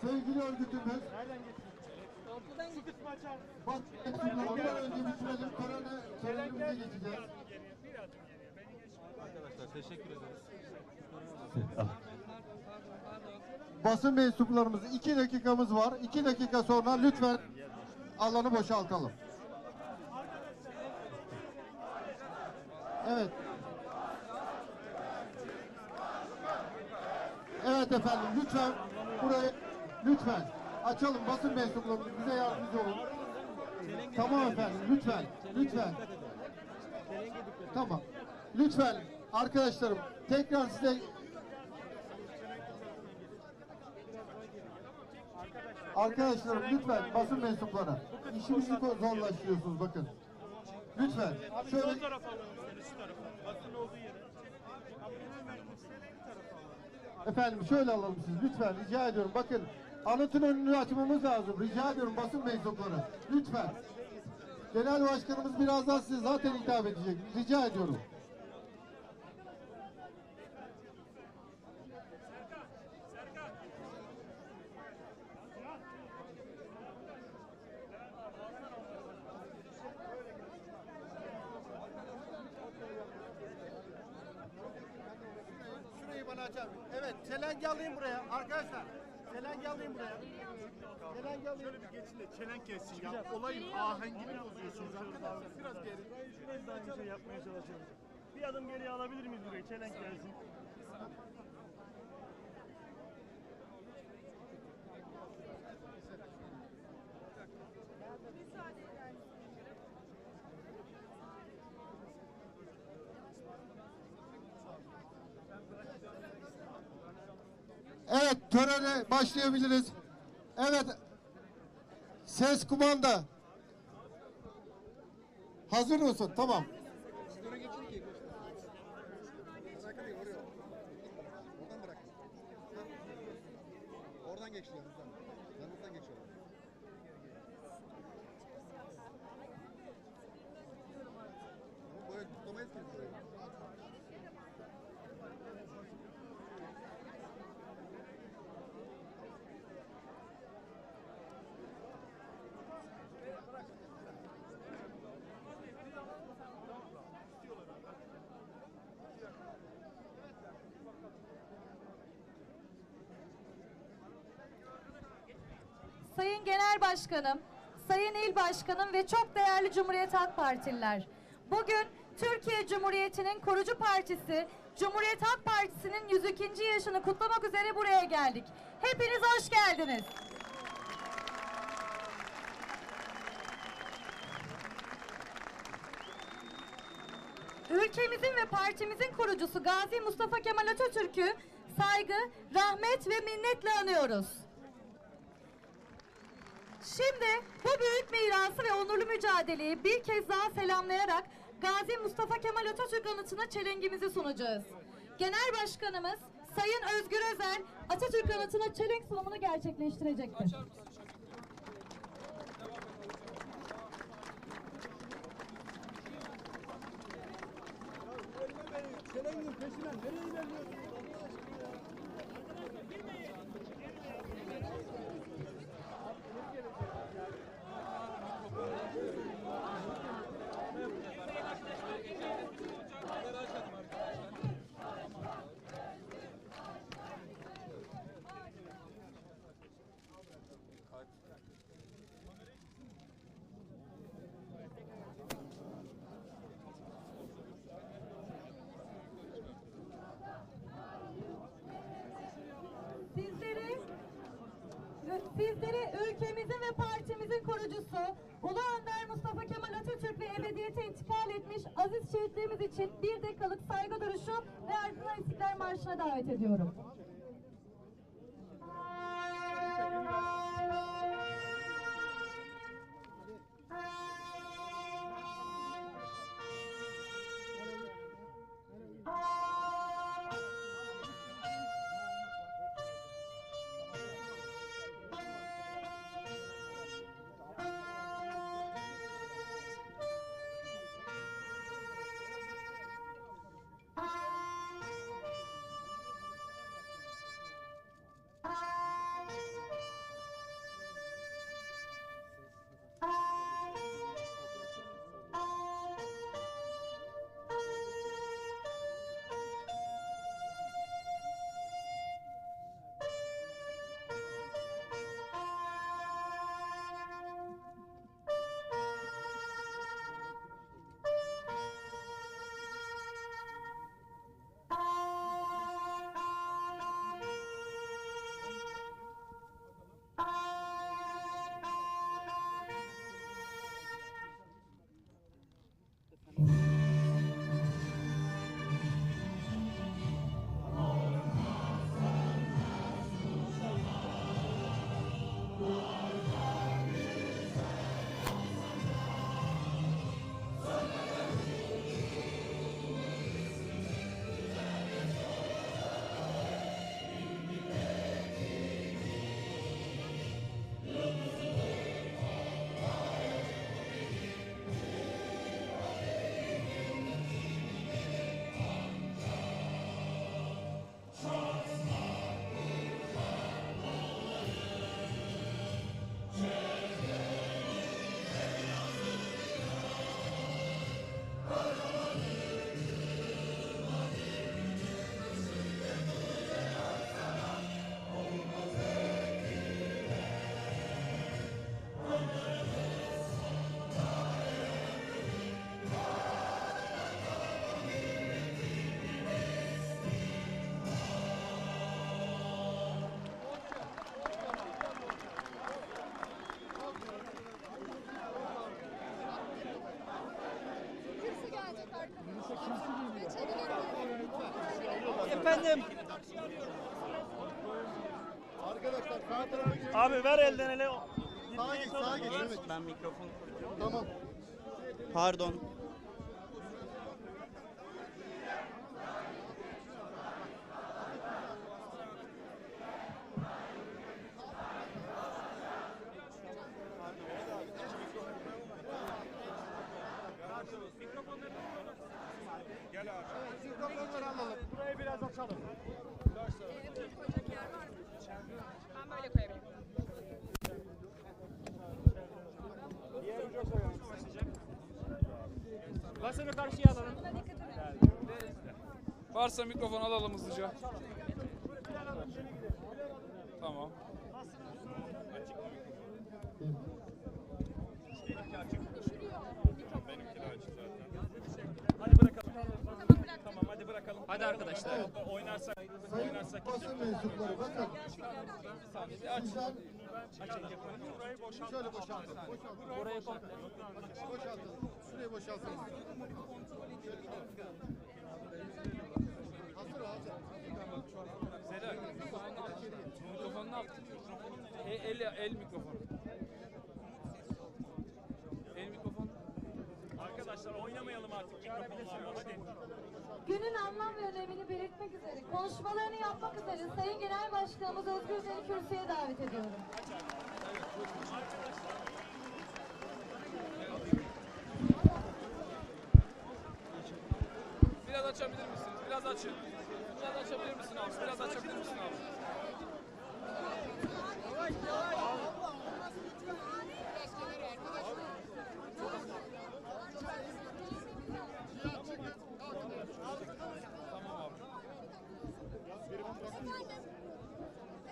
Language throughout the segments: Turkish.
sevgili örgütümüz bak ondan önce bitirelim törene, törenimize geçeceğiz. Arkadaşlar teşekkür ederiz. Basın mensuplarımız iki dakikamız var. İki dakika sonra lütfen alanı boşaltalım. Evet. Evet efendim lütfen burayı lütfen açalım basın mensuplarımız bize yardımcı olun. Tamam efendim lütfen lütfen. Tamam. Lütfen arkadaşlarım tekrar size Arkadaşlarım lütfen basın mensupları işimizi zorlaştırıyorsunuz bakın. Lütfen şöyle. Abi efendim şöyle alalım siz lütfen rica ediyorum bakın anıtın önünü açmamız lazım rica ediyorum basın mensupları lütfen. Genel başkanımız birazdan size zaten hitap edecek rica ediyorum. Şurayı bana açar mısın? Evet, çelenge alayım buraya arkadaşlar. Çelenge alayım buraya. Çelenge alayım. Şöyle bir geçin de çelenk gelsin ya. Olayın ahengini bozuyorsunuz arkadaşlar. Biraz geri. Şurayı da aynı şey yapmaya çalışıyoruz. Bir adım geriye alabilir miyiz burayı? Çelenk gelsin. Evet törene başlayabiliriz. Evet ses kumanda. Hazır mısın? Tamam. Oradan bırak. Oradan geçtiler hızlan. Yanımızdan geçiyorlar. Ama böyle tutamayız ki biz burayı. Sayın Genel Başkanım, Sayın İl Başkanım ve çok değerli Cumhuriyet Halk Partililer. Bugün Türkiye Cumhuriyeti'nin kurucu partisi Cumhuriyet Halk Partisi'nin 102. yaşını kutlamak üzere buraya geldik. Hepiniz hoş geldiniz. Ülkemizin ve partimizin kurucusu Gazi Mustafa Kemal Atatürk'ü saygı, rahmet ve minnetle anıyoruz. Şimdi bu büyük mirası ve onurlu mücadeleyi bir kez daha selamlayarak Gazi Mustafa Kemal Atatürk anıtına çelengimizi sunacağız. Genel Başkanımız Sayın Özgür Özel Atatürk anıtına çelenk sunumunu gerçekleştirecektir. Sizleri Sizleri ülkemizin ve partimizin kurucusu Ulu Önder Mustafa Kemal Atatürk ve ebediyete intikal etmiş aziz şehitlerimiz için bir dakikalık saygı duruşu ve ardından İstiklal Marşı'na davet ediyorum. Efendim. Arkadaşlar sağ tarafa geçin. Abi ver elden ele. Sağa geç, sağa geç. Evet. Ben mikrofon Tamam. Pardon. Burayı biraz açalım. Ben böyle koyabilirim. Diğer uca koyalım. Basını karşıya alalım. Varsa mikrofon alalım hızlıca. Tamam. Hadi arkadaşlar. Oynarsak, oynarsak. Basın mensupları bakın. Sizden Şöyle boşaltın. Boşaltın. Burayı komple. Boşaltın. Şurayı boşaltın. Hazır hazır. Seda, mikrofonu ne yaptın? El, el mikrofonu. El mikrofonu. Arkadaşlar oynamayalım artık mikrofonlarla. Hadi. Günün anlam ve önemini belirtmek üzere konuşmalarını yapmak üzere Sayın Genel Başkanımız Özgür Bey'i kürsüye davet ediyorum. Biraz açabilir misiniz? Biraz açın. Biraz açabilir misin abi? Biraz açabilir misin abi?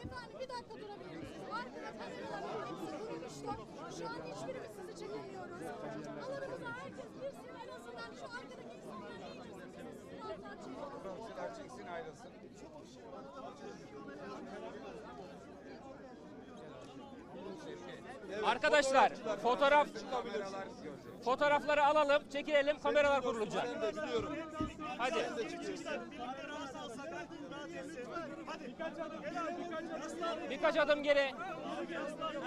Efendim bir dakika durabilir misiniz? Arkada kameralar hepsi kurulmuşlar. Şu an hiçbirimiz sizi çekemiyoruz. Alanımıza herkes girsin en azından şu arkadaki insanlar iyice alttan çekin. çeksin ayrılsın. Arkadaşlar fotoğraf fotoğrafları alalım, çekilelim, kameralar kurulacak. Hadi. Birkaç adım geri.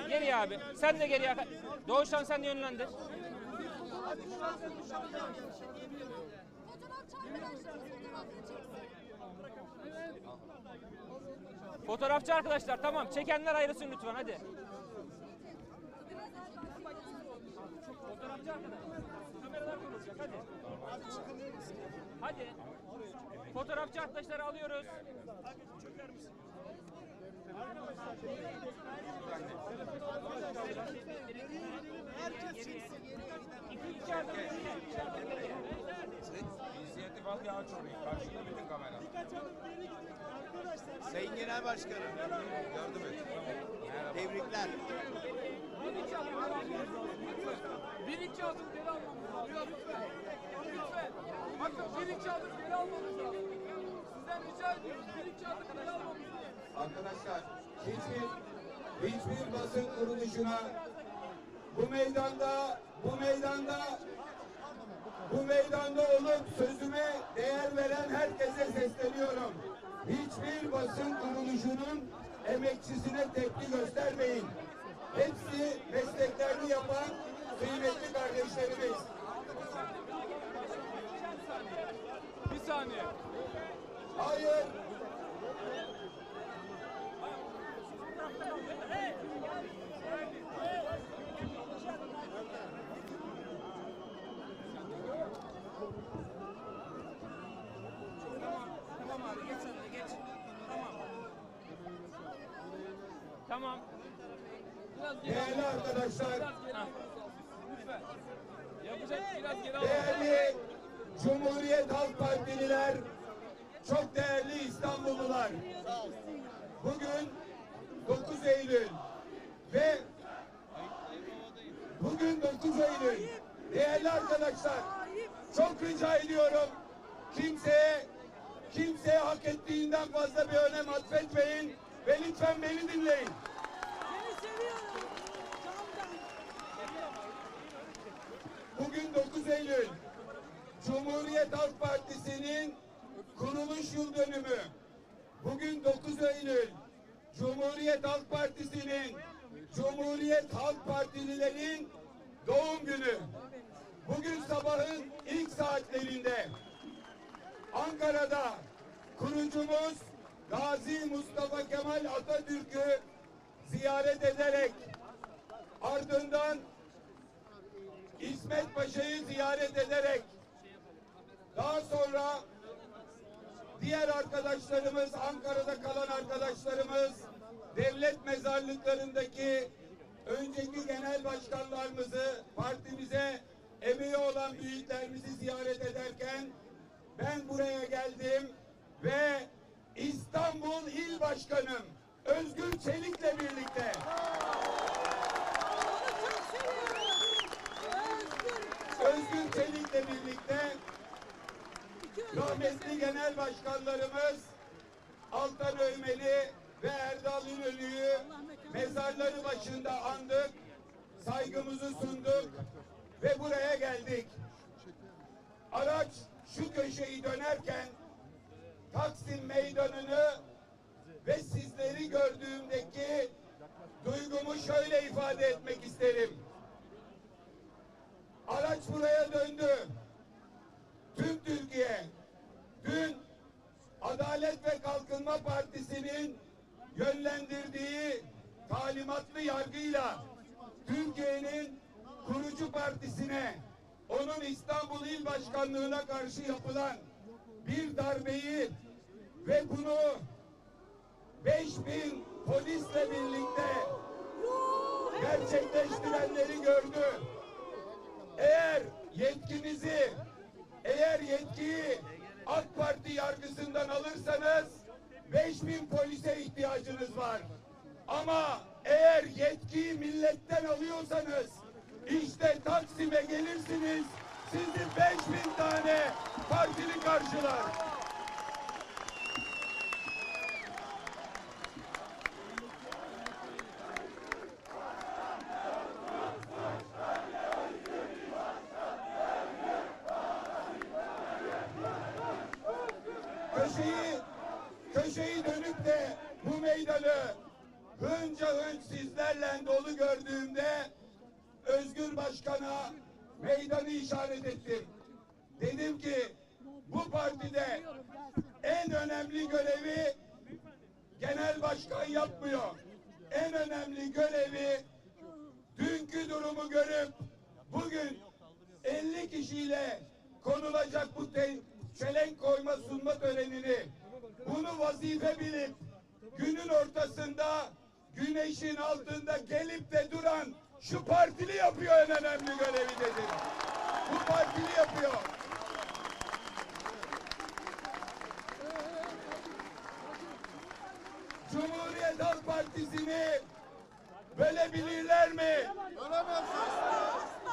Geri abi. Sen de geri. Doğuştan sen de yönlendir. Fotoğrafçı arkadaşlar tamam. Çekenler ayrılsın lütfen hadi. Fotoğrafçı arkadaşlar. Kameralar kurulacak hadi. Hadi. Fotoğrafçı arkadaşları alıyoruz. Ya aç orayı. Karşında bütün kamera. Sayın Genel Başkanım. Yardım et. Tebrikler. Bir iki adım geri almamız lazım. Lütfen. Lütfen. Bakın iki adım geri almamız lazım. Sizden rica ediyoruz. İki adım geri almamız lazım. Arkadaşlar hiçbir hiçbir basın kuruluşuna bu meydanda bu meydanda bu meydanda olup sözüme değer veren herkese sesleniyorum. Hiçbir basın kuruluşunun emekçisine tepki göstermeyin. Hepsi mesleklerini yapan kıymetli kardeşlerimiz. Bir saniye. Hayır, Tamam. Değerli arkadaşlar. Değerli Cumhuriyet Halk Partililer, çok değerli İstanbullular. Bugün 9 Eylül ve bugün 9 Eylül. Değerli arkadaşlar, çok rica ediyorum. Kimseye kimseye hak ettiğinden fazla bir önem atfetmeyin ve lütfen beni dinleyin. Bugün 9 Eylül. Cumhuriyet Halk Partisi'nin kuruluş yıl dönümü. Bugün 9 Eylül Cumhuriyet Halk Partisi'nin Cumhuriyet Halk Partililerin doğum günü. Bugün sabahın ilk saatlerinde Ankara'da kurucumuz Gazi Mustafa Kemal Atatürk'ü ziyaret ederek ardından İsmet Paşa'yı ziyaret ederek daha sonra diğer arkadaşlarımız Ankara'da kalan arkadaşlarımız devlet mezarlıklarındaki önceki genel başkanlarımızı partimize emeği olan büyüklerimizi ziyaret ederken ben buraya geldim ve İstanbul İl Başkanım Özgür Çelik'le birlikte Özgür Çelik'le birlikte rahmetli genel başkanlarımız Altan Öymeli ve Erdal İnönü'yü mezarları başında andık, saygımızı sunduk ve buraya geldik. Araç şu köşeyi dönerken Taksim Meydanı'nı ve sizleri gördüğümdeki duygumu şöyle ifade etmek isterim. Araç buraya döndü. Tüm Türkiye dün Adalet ve Kalkınma Partisi'nin yönlendirdiği talimatlı yargıyla Türkiye'nin kurucu partisine onun İstanbul İl Başkanlığı'na karşı yapılan bir darbeyi ve bunu 5000 polisle birlikte gerçekleştirenleri gördü. Eğer yetkinizi, eğer yetkiyi AK Parti yargısından alırsanız 5000 polise ihtiyacınız var. Ama eğer yetkiyi milletten alıyorsanız işte Taksim'e gelirsiniz sizi 5000 tane partili karşılar. köşeyi köşeyi dönüp de bu meydanı hınca hınç sizlerle dolu gördüğümde Özgür Başkan'a meydanı işaret ettim. Dedim ki bu partide en önemli görevi genel başkan yapmıyor. En önemli görevi dünkü durumu görüp bugün 50 kişiyle konulacak bu çelenk koyma sunma törenini bunu vazife bilip günün ortasında güneşin altında gelip de duran şu partili yapıyor en önemli görevi dedim. Bu partili yapıyor. Cumhuriyet Halk Partisi'ni bölebilirler mi?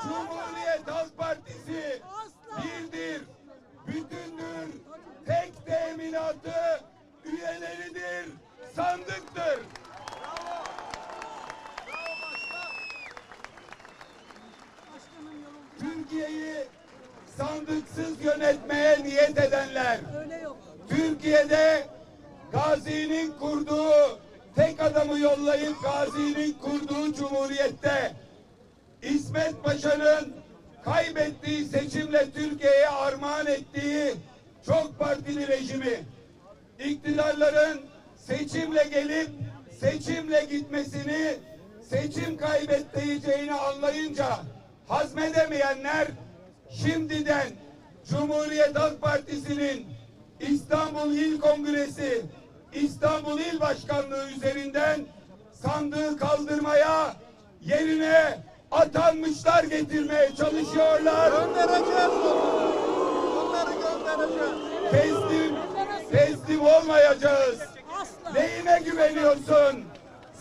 Cumhuriyet Halk Partisi birdir, bütündür, tek teminatı üyeleridir, sandıktır. Türkiye'yi sandıksız yönetmeye niyet edenler, Türkiye'de Gazi'nin kurduğu, tek adamı yollayıp Gazi'nin kurduğu cumhuriyette İsmet Paşa'nın kaybettiği seçimle Türkiye'ye armağan ettiği çok partili rejimi iktidarların seçimle gelip seçimle gitmesini seçim kaybettireceğini anlayınca hazmedemeyenler şimdiden Cumhuriyet Halk Partisi'nin İstanbul İl Kongresi İstanbul İl Başkanlığı üzerinden sandığı kaldırmaya yerine atanmışlar getirmeye çalışıyorlar. Göndereceğiz onları. Onları göndereceğiz. Teslim, teslim olmayacağız. Neyine güveniyorsun?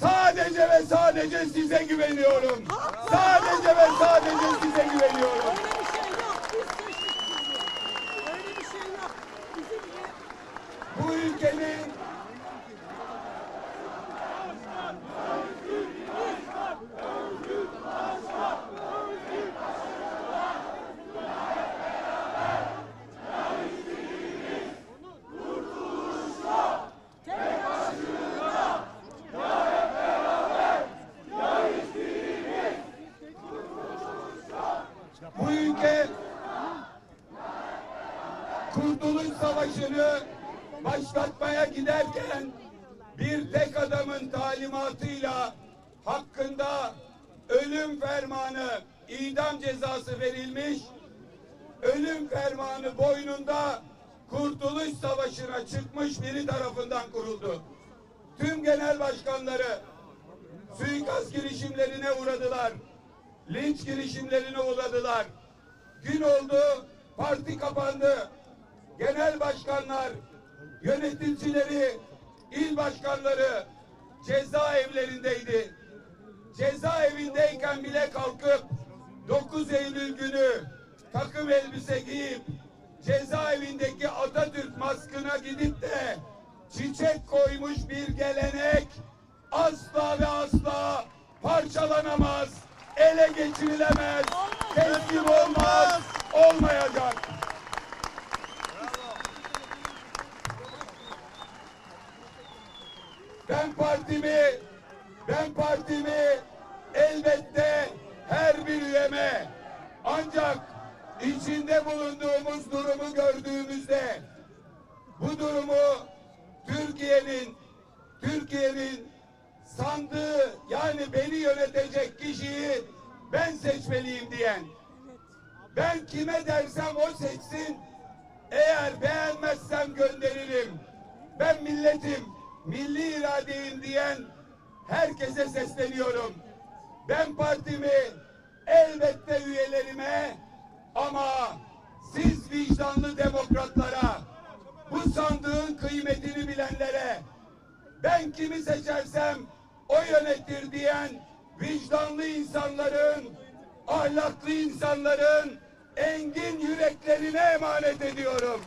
Sadece ve sadece size güveniyorum. Sadece ve sadece size güveniyorum. Öyle bir şey yok. Biz seçtik sizi. Öyle bir şey yok. Bizim gibi Bu ülkenin savaşını başlatmaya giderken bir tek adamın talimatıyla hakkında ölüm fermanı, idam cezası verilmiş, ölüm fermanı boynunda Kurtuluş Savaşı'na çıkmış biri tarafından kuruldu. Tüm genel başkanları suikast girişimlerine uğradılar. Linç girişimlerine uğradılar. Gün oldu, parti kapandı. Genel başkanlar, yöneticileri, il başkanları cezaevlerindeydi. Cezaevindeyken bile kalkıp 9 Eylül günü takım elbise giyip cezaevindeki Atatürk maskına gidip de çiçek koymuş bir gelenek asla ve asla parçalanamaz, ele geçirilemez, teslim olmaz, olmayacak. Ben partimi, ben partimi elbette her bir üyeme ancak içinde bulunduğumuz durumu gördüğümüzde bu durumu Türkiye'nin Türkiye'nin sandığı yani beni yönetecek kişiyi ben seçmeliyim diyen ben kime dersem o seçsin eğer beğenmezsem gönderirim. Ben milletim milli iradeyim diyen herkese sesleniyorum ben partimi elbette üyelerime ama siz vicdanlı demokratlara bu sandığın kıymetini bilenlere ben kimi seçersem o yönetir diyen vicdanlı insanların, ahlaklı insanların engin yüreklerine emanet ediyorum.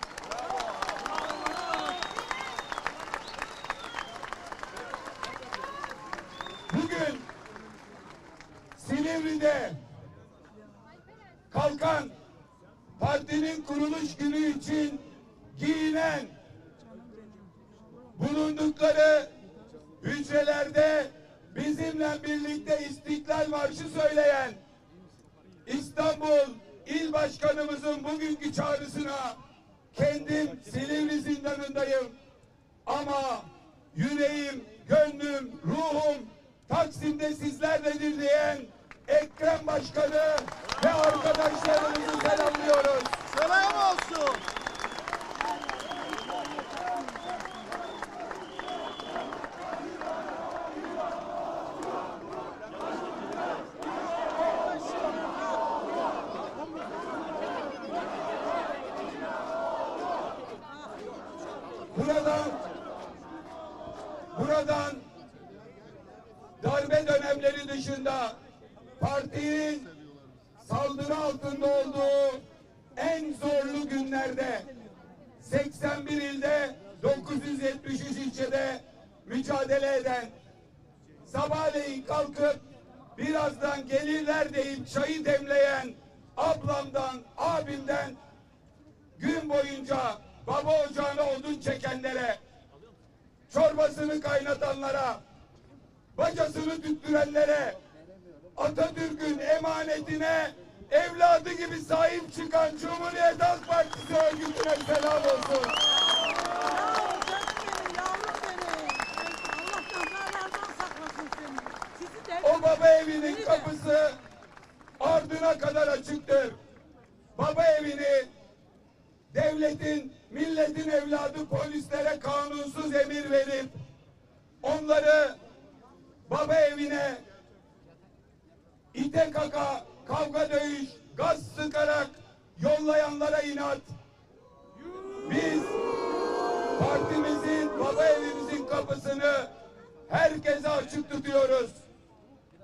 Bugün Silivri'de kalkan partinin kuruluş günü için giyinen bulundukları hücrelerde bizimle birlikte İstiklal Marşı söyleyen İstanbul İl Başkanımızın bugünkü çağrısına kendim Silivri zindanındayım. Ama yüreğim, gönlüm, ruhum Taksim'de sizlerledir diyen Ekrem Başkanı ve arkadaşlarımızı selamlıyoruz. Selam olsun. Kalkıp birazdan gelirler deyip çayı demleyen ablamdan, abimden gün boyunca baba ocağına odun çekenlere, çorbasını kaynatanlara, bacasını tüttürenlere, Atatürk'ün emanetine evladı gibi sahip çıkan Cumhuriyet Halk Partisi örgütüne selam olsun. Yavrum benim, yavrum benim. Allah kazalardan saklasın seni. Sizi de O baba evinin kapısı ardına kadar açıktır. Baba evini devletin, milletin evladı polislere kanunsuz emir verip onları baba evine ite kaka, kavga dövüş, gaz sıkarak yollayanlara inat. Biz partimizin, baba evimizin kapısını herkese açık tutuyoruz.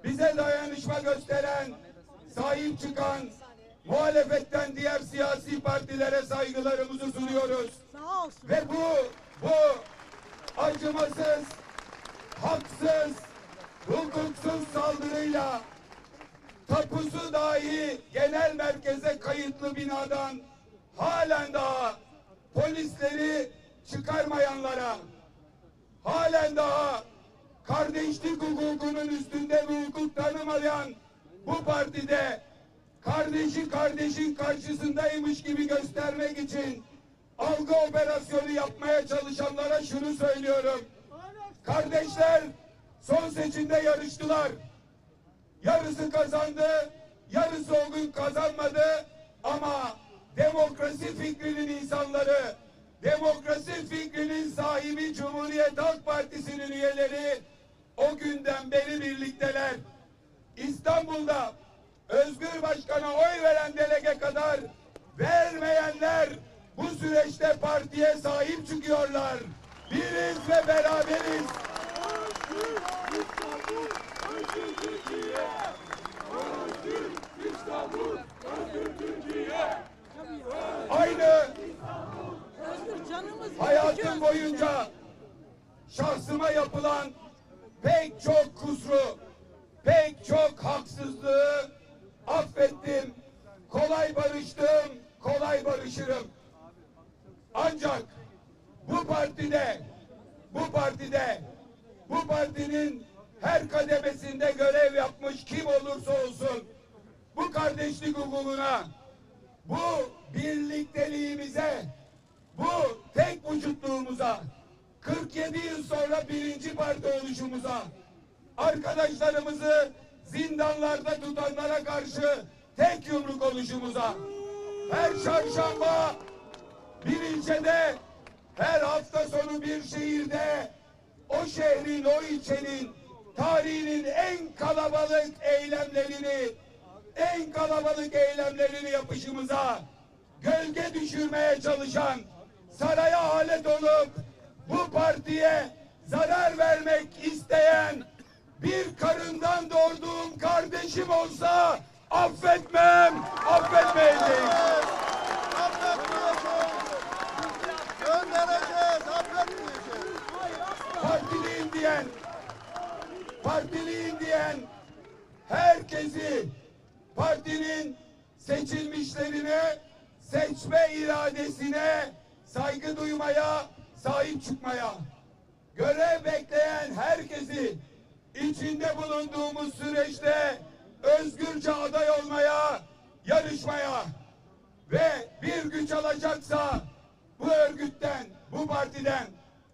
Bize dayanışma gösteren, sahip çıkan, muhalefetten diğer siyasi partilere saygılarımızı sunuyoruz. Ve bu, bu acımasız, haksız, hukuksuz saldırıyla tapusu dahi genel merkeze kayıtlı binadan halen daha polisleri çıkarmayanlara, halen daha kardeşlik hukukunun üstünde bir hukuk tanımayan bu partide kardeşi kardeşin karşısındaymış gibi göstermek için algı operasyonu yapmaya çalışanlara şunu söylüyorum. Kardeşler son seçimde yarıştılar. Yarısı kazandı, yarısı o gün kazanmadı ama demokrasi fikrinin insanları, demokrasi fikrinin sahibi Cumhuriyet Halk Partisi'nin üyeleri o günden beri birlikteler. İstanbul'da Özgür Başkan'a oy veren delege kadar vermeyenler bu süreçte partiye sahip çıkıyorlar. Biriz ve beraberiz. Aynı Özgür hayatım boyunca şahsıma yapılan pek çok kusuru, pek çok haksızlığı affettim. Kolay barıştım, kolay barışırım. Ancak bu partide, bu partide, bu partinin her kademesinde görev yapmış kim olursa olsun, bu kardeşlik hukukuna, bu birlikteliğimize, bu tek vücutluğumuza, 47 yıl sonra birinci parti oluşumuza, arkadaşlarımızı zindanlarda tutanlara karşı tek yumruk oluşumuza, her çarşamba bir ilçede, her hafta sonu bir şehirde, o şehrin, o ilçenin tarihinin en kalabalık eylemlerini, en kalabalık eylemlerini yapışımıza gölge düşürmeye çalışan, saraya alet olup bu partiye zarar vermek isteyen bir karından doğurduğum kardeşim olsa affetmem, affetmeyeceğim. Göndereceğiz, affetmeyeceğiz. partiliyim diyen, partiliyim diyen herkesi partinin seçilmişlerine, seçme iradesine saygı duymaya, sahip çıkmaya, görev bekleyen herkesi içinde bulunduğumuz süreçte özgürce aday olmaya, yarışmaya ve bir güç alacaksa bu örgütten, bu partiden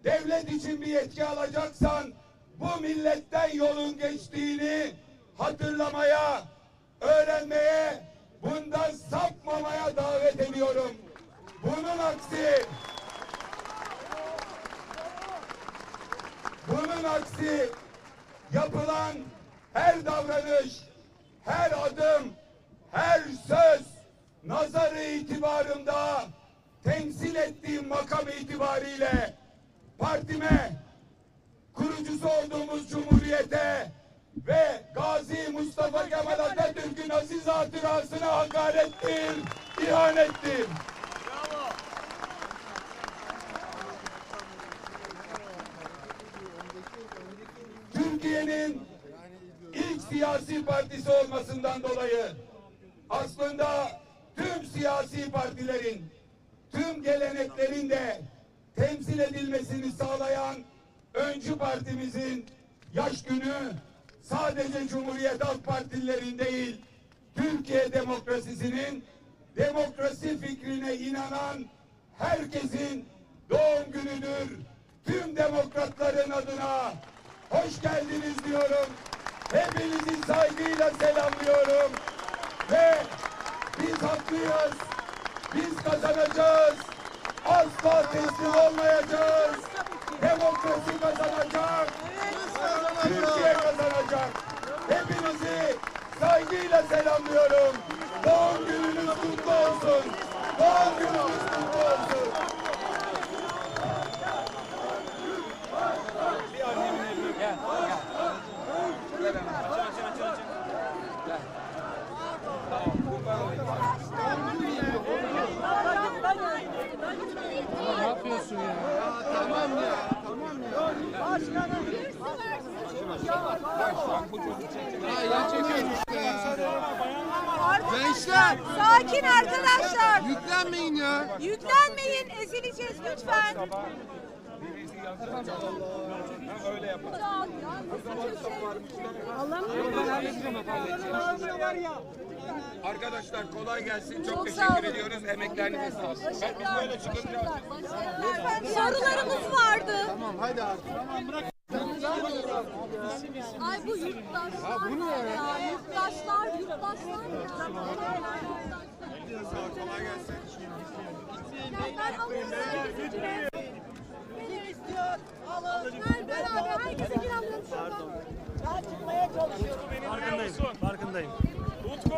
devlet için bir yetki alacaksan bu milletten yolun geçtiğini hatırlamaya, öğrenmeye, bundan sapmamaya davet ediyorum. Bunun aksi bunun aksi yapılan her davranış, her adım, her söz nazarı itibarında temsil ettiğim makam itibariyle partime, kurucusu olduğumuz cumhuriyete ve Gazi Mustafa Kemal Atatürk'ün aziz hatırasına hakarettir, ihanettir. Türkiye'nin ilk siyasi partisi olmasından dolayı aslında tüm siyasi partilerin tüm geleneklerin de temsil edilmesini sağlayan öncü partimizin yaş günü sadece Cumhuriyet Halk Partililerin değil Türkiye demokrasisinin demokrasi fikrine inanan herkesin doğum günüdür. Tüm demokratların adına hoş geldiniz diyorum. Hepinizi saygıyla selamlıyorum. Ve biz haklıyız. Biz kazanacağız. Asla teslim olmayacağız. Demokrasi kazanacak. Türkiye kazanacak. Hepinizi saygıyla selamlıyorum. Doğum gününüz kutlu olsun. Doğum gününüz kutlu olsun. Ne yapıyorsun ya? Tamam ya, tamam ya. Aynen çekiyorum işte ya. Gençler, Sakin arkadaşlar. yüklenmeyin ya. Yüklenmeyin. Ezileceğiz lütfen. Arkadaşlar kolay gelsin. Çok, teşekkür ediyoruz. Emeklerinize. Ben biz böyle çıkınca Sorularımız vardı. Tamam haydi abi. Ay bu yurttaşlar. Ha bu ne ya? Yurttaşlar, yurttaşlar ya. kolay gelsin. Ben istiyor. Alın. Hayır beraber herkese inanmıyorum şu. Ben çıkmaya çalışıyorum. Farkındayım. Farkındayım. Utku.